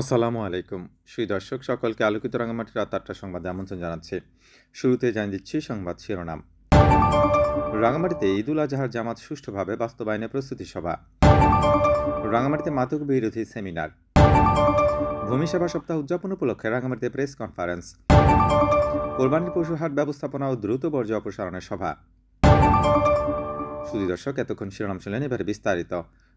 আসসালামু আলাইকুম। সুই দর্শক, সকলকে আলোকিত রাঙামাটির রাত আটটা সংবাদে আমন্ত্রণ জানাচ্ছি। শুরুতে জানিয়ে দিচ্ছি সংবাদ শিরোনাম। রাঙামাটিতে ঈদুল আজহার জামাত সুষ্ঠুভাবে বাস্তবায়নে প্রস্তুতি সভা। রাঙামাটিতে মাদক বিরোধী সেমিনার। ভূমি সেবা সপ্তাহ উদযাপন উপলক্ষে রাঙামাটিতে প্রেস কনফারেন্স। কোরবানির পশু হাট ব্যবস্থাপনা ও দ্রুত বর্জ্য অপসারণের সভা। সুদী দর্শক, এতক্ষণ শিরোনাম শুনলেন এবারে বিস্তারিত।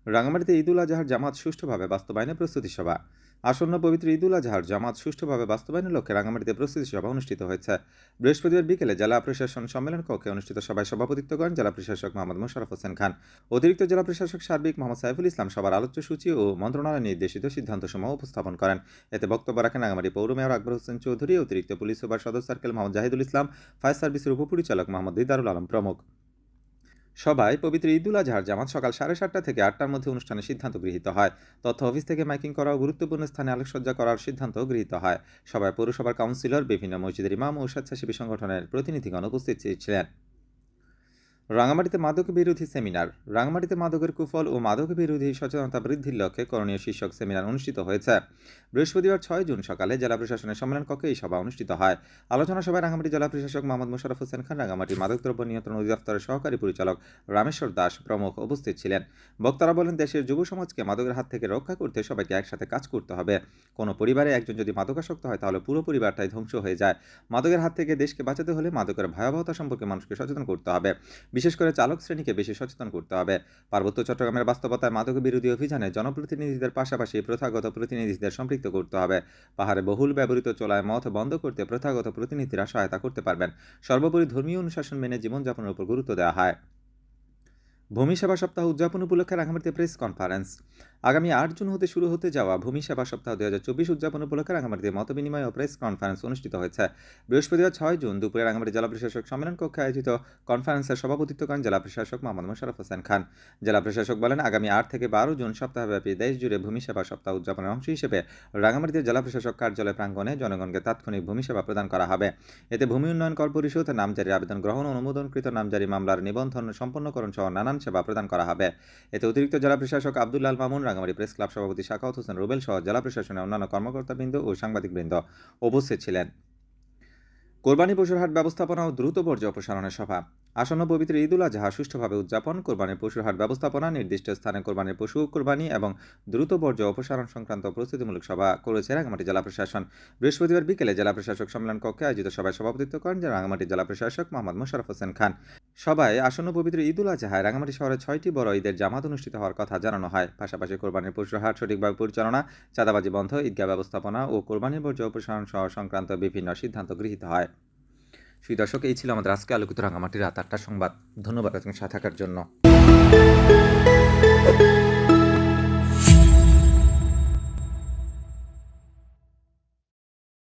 রাঙামাটিতে ঈদুল আজহার জামাত সুষ্ঠুভাবে বাস্তবায়নে প্রস্তুতি সভা। আসন্ন পবিত্র ঈদুল আজহার জামাত সুষ্ঠুভাবে বাস্তবায়নের লক্ষ্যে রাঙামাটিতে প্রস্তুতি সভা অনুষ্ঠিত হয়েছে। বৃহস্পতিবার বিকেলে জেলা প্রশাসন সম্মেলন কক্ষে অনুষ্ঠিত সভায় সভাপতিত্ব করেন জেলা প্রশাসক মোহাম্মদ মোশারফ হোসেন খান। অতিরিক্ত জেলা প্রশাসক সার্বিক মোহাম্মদ সাইফুল ইসলাম সবার আলোচ্য সূচি ও মন্ত্রণালয় নির্দেশিত সিদ্ধান্তসমূহ উপস্থাপন করেন। এতে বক্তব্য রাখেন রাঙামাটি পৌর মেয়র আকবর হোসেন চৌধুরী, অতিরিক্ত পুলিশ সুপার সদর সার্কেল মোহাম্মদ জাহিদুল ইসলাম, ফায়ার সার্ভিসের উপপরিচালক মোহাম্মদ দিদারুল আলম প্রমুখ। সবাই পবিত্র ঈদুল আজহার জামাত সকাল সাড়ে সাতটা থেকে আটটার মধ্যে অনুষ্ঠানের সিদ্ধান্ত গৃহীত হয়। তথ্য অফিস থেকে মাইকিং করা গুরুত্বপূর্ণ স্থানে আলোকসজ্জা করার সিদ্ধান্ত গৃহীত হয়। সভায় পৌরসভার কাউন্সিলর, বিভিন্ন মসজিদের ইমাম ও স্বেচ্ছাসেবী সংগঠনের প্রতিনিধিগণ উপস্থিত ছিলেন। রাঙামাটিতে মাদক বিরোধী সেমিনার। রাঙামাটিতে মাদকের কুফল ও মাদক বিরোধী সচেতনতা বৃদ্ধির লক্ষ্যে করণীয় শীর্ষক সেমিনার অনুষ্ঠিত হয়েছে। বৃহস্পতিবার ছয় জুন সকালে জেলা প্রশাসনের সম্মেলন কক্ষে এই সভা অনুষ্ঠিত হয়। আলোচনা সভায় রাঙামাটি জেলা প্রশাসক মোহাম্মদ মোশারফ হোসেন খান রাঙামাটি মাদকদ্রব্য নিয়ন্ত্রণ অধিদপ্তরের সহকারী পরিচালক রামেশ্বর দাস প্রমুখ উপস্থিত ছিলেন। বক্তারা বলেন, দেশের যুব সমাজকে মাদকের হাত থেকে রক্ষা করতে সবাইকে একসাথে কাজ করতে হবে। কোনো পরিবারে একজন যদি মাদকাসক্ত হয়, তাহলে পুরো পরিবারটাই ধ্বংস হয়ে যায়। মাদকের হাত থেকে দেশকে বাঁচাতে হলে মাদকের ভয়াবহতা সম্পর্কে মানুষকে সচেতন করতে হবে। বিশেষ করে চালক শ্রেণীকে বেশি সচেতন করতে হবে। পার্বত্য চট্টগ্রামের বাস্তবতায় মাদক বিরোধী অভিযানে জনপ্রতিনিধিদের পাশাপাশি প্রথাগত প্রতিনিধিদের সম্পৃক্ত করতে হবে। পাহাড়ে বহুল ব্যবহৃত চলায় মথ বন্ধ করতে প্রথাগত প্রতিনিধিরা সহায়তা করতে পারবেন। সর্বোপরি ধর্মীয় অনুশাসন মেনে জীবনযাপনের উপর গুরুত্ব দেওয়া হয়। ভূমি সেবা সপ্তাহ উদযাপন উপলক্ষে রাঙামাটিতে প্রেস কনফারেন্স। আগামী আট জুন হতে শুরু হতে যাওয়া ভূমি সেবা সপ্তাহ দুই হাজার চব্বিশ উদযাপন উপলক্ষে রাঙামাটিতে মতবিনিময় ও প্রেস কনফারেন্স অনুষ্ঠিত হয়েছে। বৃহস্পতিবার ছয় জুন দুপুরে রাঙামাটি জেলা প্রশাসক সম্মেলন কক্ষে আয়োজিত কনফারেন্সের সভাপতিত্ব করেন জেলা প্রশাসক মোহাম্মদ মোশারফ হোসেন খান। জেলা প্রশাসক বলেন, আগামী আট থেকে বারো জুন সপ্তাহব্যাপী দেশ জুড়ে ভূমি সেবা সপ্তাহ উদযাপনের অংশ হিসেবে রাঙামাটিতে জেলা প্রশাসক কার্যালয় প্রাঙ্গণে জনগণকে তাৎক্ষণিক ভূমি সেবা প্রদান করা হবে। এতে ভূমি উন্নয়ন কর পরিষদ নামজারির আবেদন গ্রহণ অনুমোদনকৃত নামজারি মামলার নিবন্ধন সম্পন্নকরণ সহ নানান সেবা প্রদান করা হবে। এতে অতিরিক্ত জেলা প্রশাসক আব্দুল্লাল মামুন রাঙামাটি প্রেস ক্লাব সভাপতি শাখাওয়াত হোসেন রুবেল সহ জেলা প্রশাসনের অন্যান্য কর্মকর্তাবৃন্দ ও সাংবাদিকবৃন্দ উপস্থিত ছিলেন। কোরবানি পশুর হাট ব্যবস্থাপনা ও দ্রুত বর্জ্য অপসারণের সভা। আসন্ন পবিত্র ঈদুল আজহা সুষ্ঠুভাবে উদযাপন, কোরবানির পশুর হাট ব্যবস্থাপনা, নির্দিষ্ট স্থানে কোরবানির পশু, কোরবানি এবং দ্রুত বর্জ্য অপসারণ সংক্রান্ত প্রস্তুতিমূলক সভা করেছে রাঙামাটি জেলা প্রশাসন। বৃহস্পতিবার বিকেলে জেলা প্রশাসক সম্মেলন কক্ষে আয়োজিত সভায় সভাপতিত্ব করেন রাঙামাটি জেলা প্রশাসক মোহাম্মদ মোশারফ হোসেন খান। সবাই আসন্ন পবিত্র ঈদুল আজহায় রাঙামাটি শহরে ছয়টি বড় ঈদের জামাত অনুষ্ঠিত হওয়ার কথা জানানো হয়। পাশাপাশি কোরবানির পশুর হাট, সঠিকভাবে পরিচালনা, চাঁদাবাজি বন্ধ, ঈদগাহ ব্যবস্থাপনা ও কোরবানির বর্জ্য অপসারণ সহ সংক্রান্ত বিভিন্ন সিদ্ধান্ত গৃহীত হয়। সুই দর্শক এই ছিল আমাদের আজকে আলোকিত রাঙামাটির রাত আটটা সংবাদ। ধন্যবাদ সাথে থাকার জন্য।